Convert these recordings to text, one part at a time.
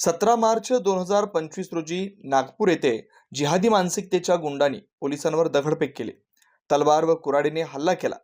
सतरा मार्च दोन हजार पंचवीस रोजी नागपूर येथे जिहादी मानसिकतेच्या गुंडांनी पोलिसांवर दगडफेक केली. तलवार व कुऱ्हाडीने हल्ला केला.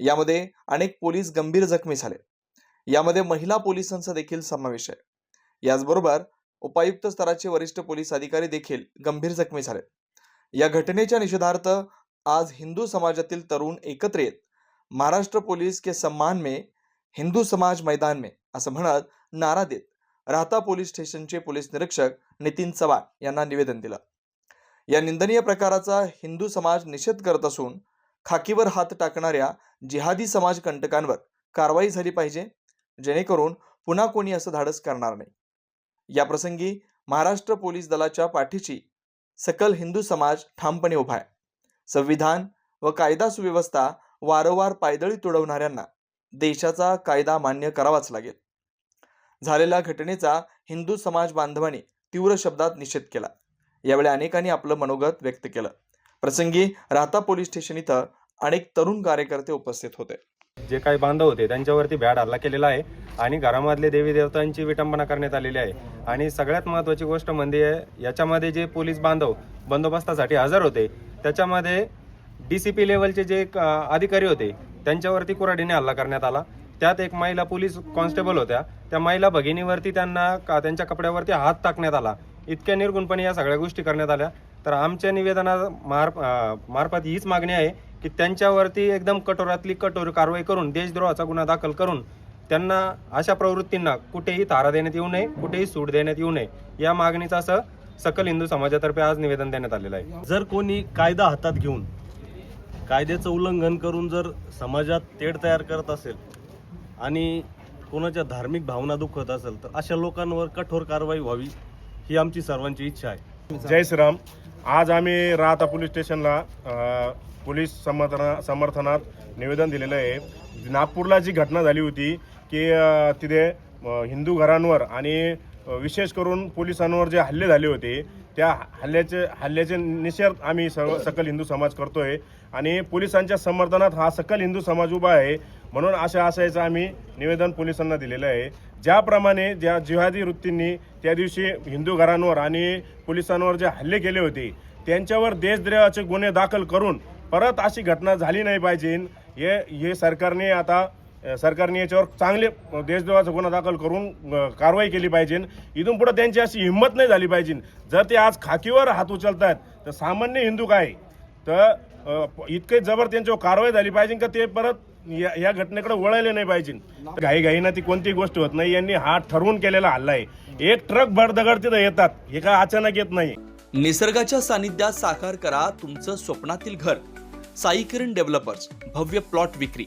यामध्ये अनेक पोलीस गंभीर जखमी झाले. यामध्ये महिला पोलिसांचा देखील समावेश आहे. याचबरोबर उपायुक्त स्तराचे वरिष्ठ पोलीस अधिकारी देखील गंभीर जखमी झाले. या घटनेच्या निषेधार्थ आज हिंदू समाजातील तरुण एकत्र येत महाराष्ट्र पोलीस के सम्मान में हिंदू समाज मैदान में असं म्हणत नारा देत राहता पोलीस स्टेशनचे पोलीस निरीक्षक नितीन चव्हाण यांना निवेदन दिलं. या निंदनीय प्रकाराचा हिंदू समाज निषेध करत असून खाकीवर हात टाकणाऱ्या जिहादी समाज कंटकांवर कारवाई झाली पाहिजे जेणेकरून पुन्हा कोणी असं धाडस करणार नाही. या प्रसंगी महाराष्ट्र पोलीस दलाच्या पाठीशी सकल हिंदू समाज ठामपणे उभा आहे. संविधान व कायदा सुव्यवस्था वारंवार पायदळी तुडवणाऱ्यांना देशाचा कायदा मान्य करावाच लागेल. झालेल्या घटनेचा हिंदू समाज बांधवांनी तीव्र शब्दात निषेध केला. यावेळी अनेकांनी आपलं मनोगत व्यक्त केलं. प्रसंगी राहता पोलीस स्टेशन इथं अनेक तरुण कार्यकर्ते उपस्थित होते. जे काही बांधव होते त्यांच्यावरती भ्याड हल्ला केलेला आहे आणि घरामधले देवी देवतांची विटंबना करण्यात आलेली आहे. आणि सगळ्यात महत्त्वाची गोष्ट म्हणजे याच्यामध्ये जे पोलीस बांधव बंदोबस्तासाठी हजर होते त्याच्यामध्ये डी सी पी लेवलचे जे अधिकारी होते त्यांच्यावरती कुऱ्हाडीने हल्ला करण्यात आला. त्यात एक महिला पोलीस कॉन्स्टेबल होत्या. त्या महिला भगिनीवरती त्यांना का त्यांच्या कपड्यावरती हात टाकण्यात आला. इतक्या निर्गुणपणे या सगळ्या गोष्टी करण्यात आल्या. तर आमच्या निवेदना मार मार्फत हीच मागणी आहे की त्यांच्यावरती एकदम कठोरातली कठोर कारवाई करून देशद्रोहाचा गुन्हा दाखल करून त्यांना अशा प्रवृत्तींना कुठेही तारा देण्यात येऊ नये कुठेही सूट देण्यात येऊ नये या मागणीचं असं सकल हिंदू समाजातर्फे आज निवेदन देण्यात आलेलं आहे. जर कोणी कायदा हातात घेऊन कायद्याचं उल्लंघन करून जर समाजात तेढ तयार करत असेल आणि कोणाच्या धार्मिक भावना दुखत असेल तर अशा लोकांवर कठोर कारवाई व्हावी ही आमची सर्वांची इच्छा आहे. जय श्रीराम. आज आम्ही राहता पोलीस स्टेशनला पोलीस समर्थना समर्थनात निवेदन दिलेलं आहे. नागपूरला जी घटना झाली होती की तिथे हिंदू घरांवर आणि विशेष करून पोलिसांवर जे हल्ले झाले होते त्या हल्ल्याचे हल्ल्याचे निषेध आम्ही सर्व सकल हिंदू समाज करतोय. आणि पोलिसांच्या समर्थनात हा सकल हिंदू समाज उभा आहे म्हणून अशा आशयाचं आम्ही निवेदन पोलिसांना दिलेलं आहे. ज्याप्रमाणे ज्या जिहादी वृत्तींनी त्या दिवशी हिंदू घरांवर आणि पोलिसांवर जे हल्ले केले होते त्यांच्यावर देशद्रोहाचे गुन्हे दाखल करून परत अशी घटना झाली नाही पाहिजे. हे हे सरकारने आता सरकारने याच्यावर चांगले देशद्रोहाचा गुन्हा दाखल करून कारवाई केली पाहिजे. इथून पुढे त्यांची अशी हिंमत नाही झाली पाहिजे. जर ते आज खाकीवर हात उचलतात तर सामान्य हिंदू काय तर इतके जबर त्यांच्यावर कारवाई झाली पाहिजे का ते परत या या घटनेकडे वळायले नाही पाहिजे? घाई घाईना ती कोणतीही गोष्ट होत नाही. यांनी हा ठरवून केलेला हल्ला आहे. एक ट्रक भर दगड तिथं येतात. हे काय अचानक येत नाही. निसर्गाच्या सानिध्यात साकार करा तुमचं स्वप्नातील घर. साई किरण डेव्हलपर्स भव्य प्लॉट विक्री.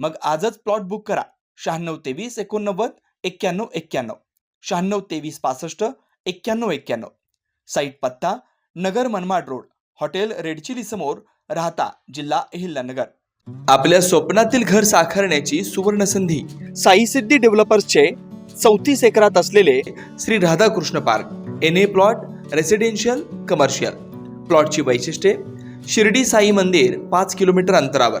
मग आजच प्लॉट बुक करा. शहाण्णव तेवीस एकोणनव्वद एक्क्याण्णव एक्क्याण्णव. शहाण्णव तेवीस पासष्ट एक्क्याण्णव एक्क्याण्णव. साईट पत्ता Nagar Manmad road hotel red chilli समोर राहता जिल्हा अहिल्यानगर. आपल्या स्वप्नातील घर साकारण्याची सुवर्ण संधी साई सिद्धी डेव्हलपर्सचे चौतीस एकरात असलेले Shri Radhakrishna Park N A plot residential commercial प्लॉटची वैशिष्ट्ये शिर्डी साई मंदिर पाच किलोमीटर अंतरावर.